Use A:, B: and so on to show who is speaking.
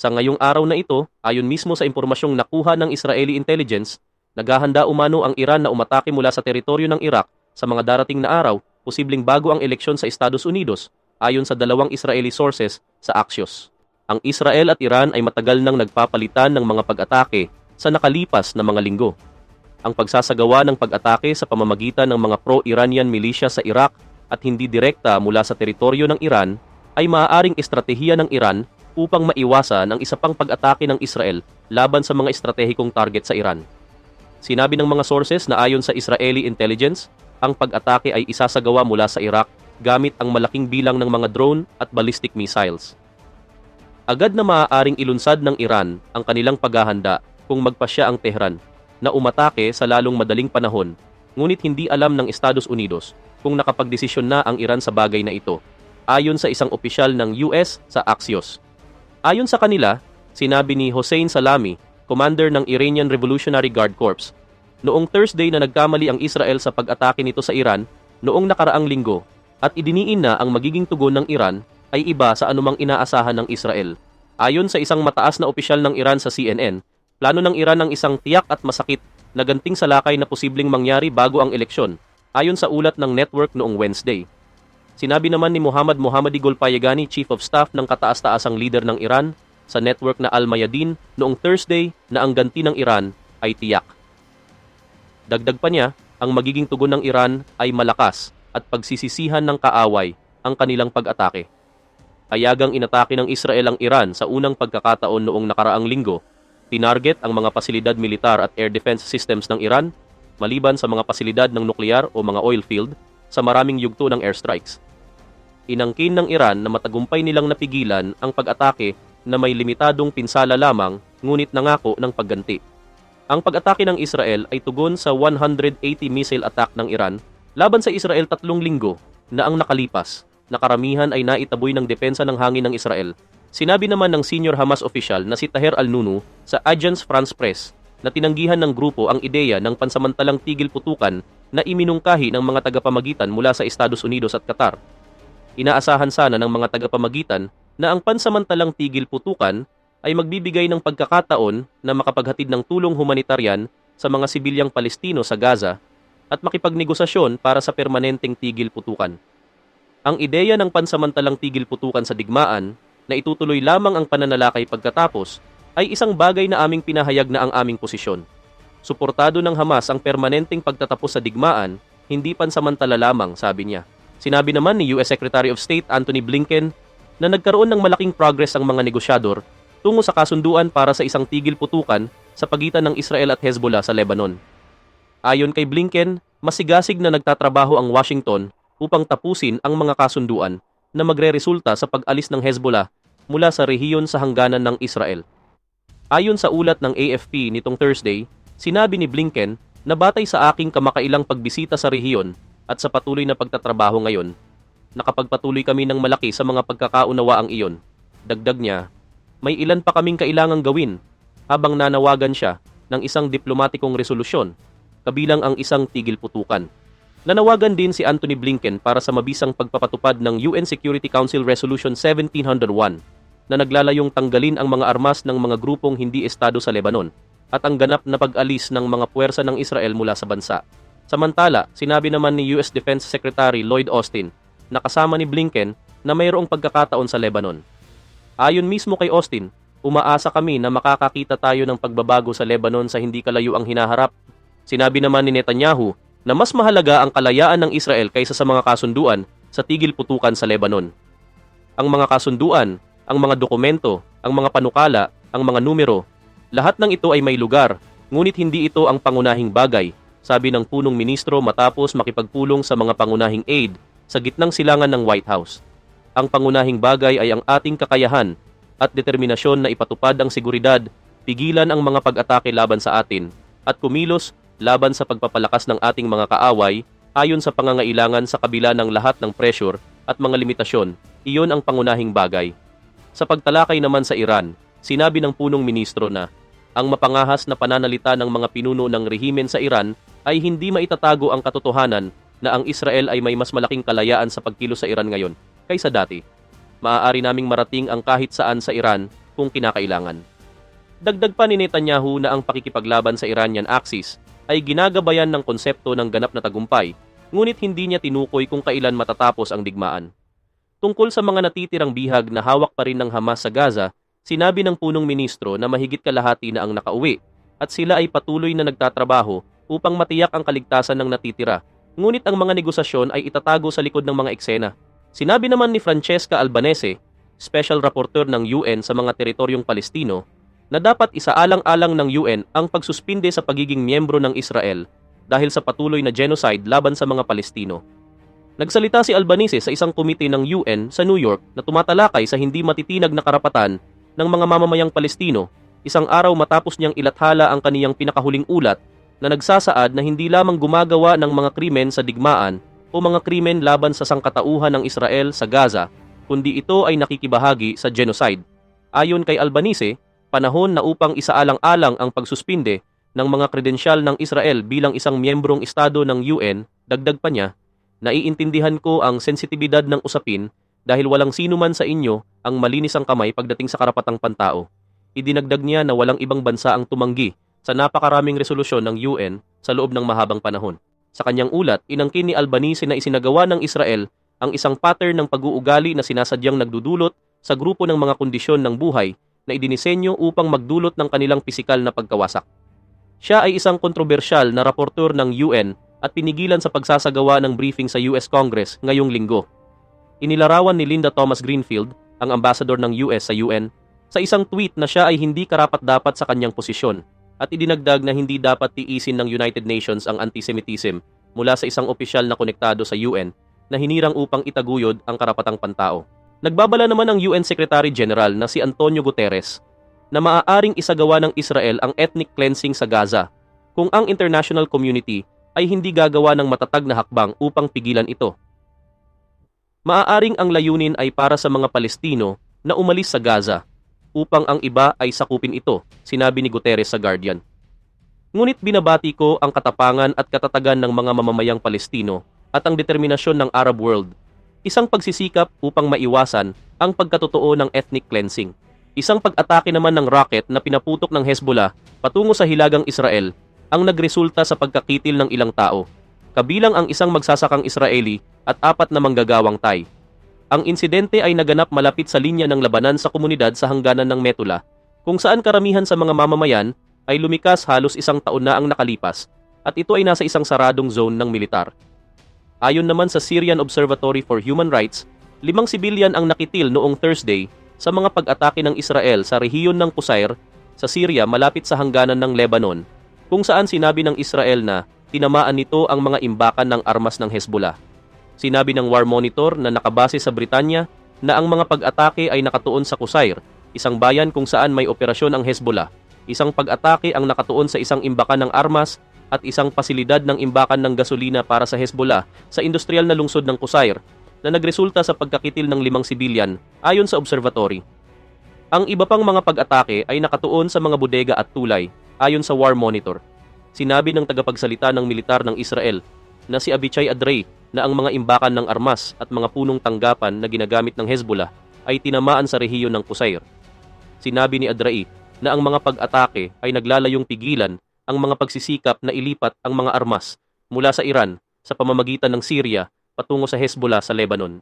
A: Sa ngayong araw na ito, ayon mismo sa impormasyong nakuha ng Israeli intelligence, naghahanda umano ang Iran na umatake mula sa teritoryo ng Iraq sa mga darating na araw, posibleng bago ang eleksyon sa Estados Unidos, ayon sa dalawang Israeli sources sa Axios. Ang Israel at Iran ay matagal nang nagpapalitan ng mga pag-atake sa nakalipas na mga linggo. Ang pagsasagawa ng pag-atake sa pamamagitan ng mga pro-Iranian militia sa Iraq at hindi direkta mula sa teritoryo ng Iran ay maaaring estratehiya ng Iran upang maiwasan ang isa pang pag-atake ng Israel laban sa mga estratehikong target sa Iran. Sinabi ng mga sources na ayon sa Israeli intelligence, ang pag-atake ay isasagawa mula sa Iraq gamit ang malaking bilang ng mga drone at ballistic missiles. Agad na maaaring ilunsad ng Iran ang kanilang paghahanda kung magpasya ang Tehran na umatake sa lalong madaling panahon, ngunit hindi alam ng Estados Unidos kung nakapagdesisyon na ang Iran sa bagay na ito, ayon sa isang opisyal ng US sa Axios. Ayon sa kanila, sinabi ni Hossein Salami, commander ng Iranian Revolutionary Guard Corps, noong Thursday na nagkamali ang Israel sa pag-atake nito sa Iran noong nakaraang linggo at idiniin na ang magiging tugon ng Iran ay iba sa anumang inaasahan ng Israel. Ayon sa isang mataas na opisyal ng Iran sa CNN, plano ng Iran ang isang tiyak at masakit na ganting salakay na posibleng mangyari bago ang eleksyon, ayon sa ulat ng network noong Wednesday. Sinabi naman ni Muhammad Mohammadi Golpayagani, Chief of Staff ng kataas-taasang leader ng Iran, sa network na Al-Mayadin noong Thursday na ang ganti ng Iran ay tiyak. Dagdag pa niya, ang magiging tugon ng Iran ay malakas at pagsisisihan ng kaaway ang kanilang pag-atake. Ayagang inatake ng Israel ang Iran sa unang pagkakataon noong nakaraang linggo. Tinarget ang mga pasilidad militar at air defense systems ng Iran, maliban sa mga pasilidad ng nuklear o mga oil field, sa maraming yugto ng airstrikes inangkin ng Iran na matagumpay nilang napigilan ang pag-atake na may limitadong pinsala lamang ngunit nangako ng pagganti. Ang pag-atake ng Israel ay tugon sa 180 missile attack ng Iran laban sa Israel tatlong linggo na ang nakalipas na karamihan ay naitaboy ng depensa ng hangin ng Israel. Sinabi naman ng senior Hamas official na si Taher al-Nunu sa Agence France Press na tinanggihan ng grupo ang ideya ng pansamantalang tigil putukan na iminungkahi ng mga tagapamagitan mula sa Estados Unidos at Qatar Inaasahan sana ng mga tagapamagitan na ang pansamantalang tigil putukan ay magbibigay ng pagkakataon na makapaghatid ng tulong humanitaryan sa mga sibilyang Palestino sa Gaza at makipagnegosasyon para sa permanenteng tigil putukan. Ang ideya ng pansamantalang tigil putukan sa digmaan na itutuloy lamang ang pananalakay pagkatapos ay isang bagay na aming pinahayag na ang aming posisyon. Suportado ng Hamas ang permanenteng pagtatapos sa digmaan, hindi pansamantala lamang, sabi niya. Sinabi naman ni US Secretary of State Anthony Blinken na nagkaroon ng malaking progress ang mga negosyador tungo sa kasunduan para sa isang tigil putukan sa pagitan ng Israel at Hezbollah sa Lebanon. Ayon kay Blinken, masigasig na nagtatrabaho ang Washington upang tapusin ang mga kasunduan na magre-resulta sa pag-alis ng Hezbollah mula sa rehiyon sa hangganan ng Israel. Ayon sa ulat ng AFP nitong Thursday, sinabi ni Blinken na batay sa aking kamakailang pagbisita sa rehiyon at sa patuloy na pagtatrabaho ngayon, nakapagpatuloy kami ng malaki sa mga pagkakaunawaang iyon. Dagdag niya, may ilan pa kaming kailangang gawin habang nanawagan siya ng isang diplomatikong resolusyon, kabilang ang isang tigil putukan. Nanawagan din si Anthony Blinken para sa mabisang pagpapatupad ng UN Security Council Resolution 1701 na naglalayong tanggalin ang mga armas ng mga grupong hindi estado sa Lebanon at ang ganap na pag-alis ng mga puwersa ng Israel mula sa bansa. Samantala, sinabi naman ni US Defense Secretary Lloyd Austin na kasama ni Blinken na mayroong pagkakataon sa Lebanon. Ayon mismo kay Austin, umaasa kami na makakakita tayo ng pagbabago sa Lebanon sa hindi kalayo ang hinaharap. Sinabi naman ni Netanyahu na mas mahalaga ang kalayaan ng Israel kaysa sa mga kasunduan sa tigil putukan sa Lebanon. Ang mga kasunduan, ang mga dokumento, ang mga panukala, ang mga numero, lahat ng ito ay may lugar, ngunit hindi ito ang pangunahing bagay sabi ng punong ministro matapos makipagpulong sa mga pangunahing aid sa gitnang silangan ng White House. Ang pangunahing bagay ay ang ating kakayahan at determinasyon na ipatupad ang seguridad, pigilan ang mga pag-atake laban sa atin, at kumilos laban sa pagpapalakas ng ating mga kaaway ayon sa pangangailangan sa kabila ng lahat ng pressure at mga limitasyon, iyon ang pangunahing bagay. Sa pagtalakay naman sa Iran, sinabi ng punong ministro na ang mapangahas na pananalita ng mga pinuno ng rehimen sa Iran ay hindi maitatago ang katotohanan na ang Israel ay may mas malaking kalayaan sa pagkilos sa Iran ngayon kaysa dati. Maaari naming marating ang kahit saan sa Iran kung kinakailangan. Dagdag pa ni Netanyahu na ang pakikipaglaban sa Iranian Axis ay ginagabayan ng konsepto ng ganap na tagumpay, ngunit hindi niya tinukoy kung kailan matatapos ang digmaan. Tungkol sa mga natitirang bihag na hawak pa rin ng Hamas sa Gaza, sinabi ng punong ministro na mahigit kalahati na ang nakauwi at sila ay patuloy na nagtatrabaho upang matiyak ang kaligtasan ng natitira, ngunit ang mga negosasyon ay itatago sa likod ng mga eksena. Sinabi naman ni Francesca Albanese, Special Rapporteur ng UN sa mga teritoryong Palestino, na dapat isaalang-alang ng UN ang pagsuspinde sa pagiging miyembro ng Israel dahil sa patuloy na genocide laban sa mga Palestino. Nagsalita si Albanese sa isang komite ng UN sa New York na tumatalakay sa hindi matitinag na karapatan ng mga mamamayang Palestino isang araw matapos niyang ilathala ang kaniyang pinakahuling ulat na nagsasaad na hindi lamang gumagawa ng mga krimen sa digmaan o mga krimen laban sa sangkatauhan ng Israel sa Gaza, kundi ito ay nakikibahagi sa genocide. Ayon kay Albanese, panahon na upang isaalang-alang ang pagsuspinde ng mga kredensyal ng Israel bilang isang miyembrong estado ng UN, dagdag pa niya, naiintindihan ko ang sensitibidad ng usapin dahil walang sino man sa inyo ang malinis ang kamay pagdating sa karapatang pantao. Idinagdag niya na walang ibang bansa ang tumanggi sa napakaraming resolusyon ng UN sa loob ng mahabang panahon. Sa kanyang ulat, inangkin ni Albanese na isinagawa ng Israel ang isang pattern ng pag-uugali na sinasadyang nagdudulot sa grupo ng mga kondisyon ng buhay na idinisenyo upang magdulot ng kanilang pisikal na pagkawasak. Siya ay isang kontrobersyal na raportor ng UN at pinigilan sa pagsasagawa ng briefing sa US Congress ngayong linggo. Inilarawan ni Linda Thomas Greenfield, ang ambassador ng US sa UN, sa isang tweet na siya ay hindi karapat-dapat sa kanyang posisyon at idinagdag na hindi dapat tiisin ng United Nations ang antisemitism mula sa isang opisyal na konektado sa UN na hinirang upang itaguyod ang karapatang pantao. Nagbabala naman ang UN Secretary General na si Antonio Guterres na maaaring isagawa ng Israel ang ethnic cleansing sa Gaza kung ang international community ay hindi gagawa ng matatag na hakbang upang pigilan ito. Maaaring ang layunin ay para sa mga Palestino na umalis sa Gaza upang ang iba ay sakupin ito, sinabi ni Guterres sa Guardian. Ngunit binabati ko ang katapangan at katatagan ng mga mamamayang Palestino at ang determinasyon ng Arab world isang pagsisikap upang maiwasan ang pagkatotoo ng ethnic cleansing. Isang pag-atake naman ng rocket na pinaputok ng Hezbollah patungo sa hilagang Israel ang nagresulta sa pagkakitil ng ilang tao, kabilang ang isang magsasakang Israeli at apat na manggagawang Thai. Ang insidente ay naganap malapit sa linya ng labanan sa komunidad sa hangganan ng Metula, kung saan karamihan sa mga mamamayan ay lumikas halos isang taon na ang nakalipas at ito ay nasa isang saradong zone ng militar. Ayon naman sa Syrian Observatory for Human Rights, limang sibilyan ang nakitil noong Thursday sa mga pag-atake ng Israel sa rehiyon ng Qusair sa Syria malapit sa hangganan ng Lebanon, kung saan sinabi ng Israel na tinamaan nito ang mga imbakan ng armas ng Hezbollah. Sinabi ng War Monitor na nakabase sa Britanya na ang mga pag-atake ay nakatuon sa Qusair, isang bayan kung saan may operasyon ang Hezbollah. Isang pag-atake ang nakatuon sa isang imbakan ng armas at isang pasilidad ng imbakan ng gasolina para sa Hezbollah sa industrial na lungsod ng Qusair na nagresulta sa pagkakitil ng limang sibilyan ayon sa observatory. Ang iba pang mga pag-atake ay nakatuon sa mga bodega at tulay ayon sa War Monitor. Sinabi ng tagapagsalita ng militar ng Israel na si Abichai Adrei na ang mga imbakan ng armas at mga punong tanggapan na ginagamit ng Hezbollah ay tinamaan sa rehiyon ng Qusair. Sinabi ni Adrei na ang mga pag-atake ay naglalayong pigilan ang mga pagsisikap na ilipat ang mga armas mula sa Iran sa pamamagitan ng Syria patungo sa Hezbollah sa Lebanon.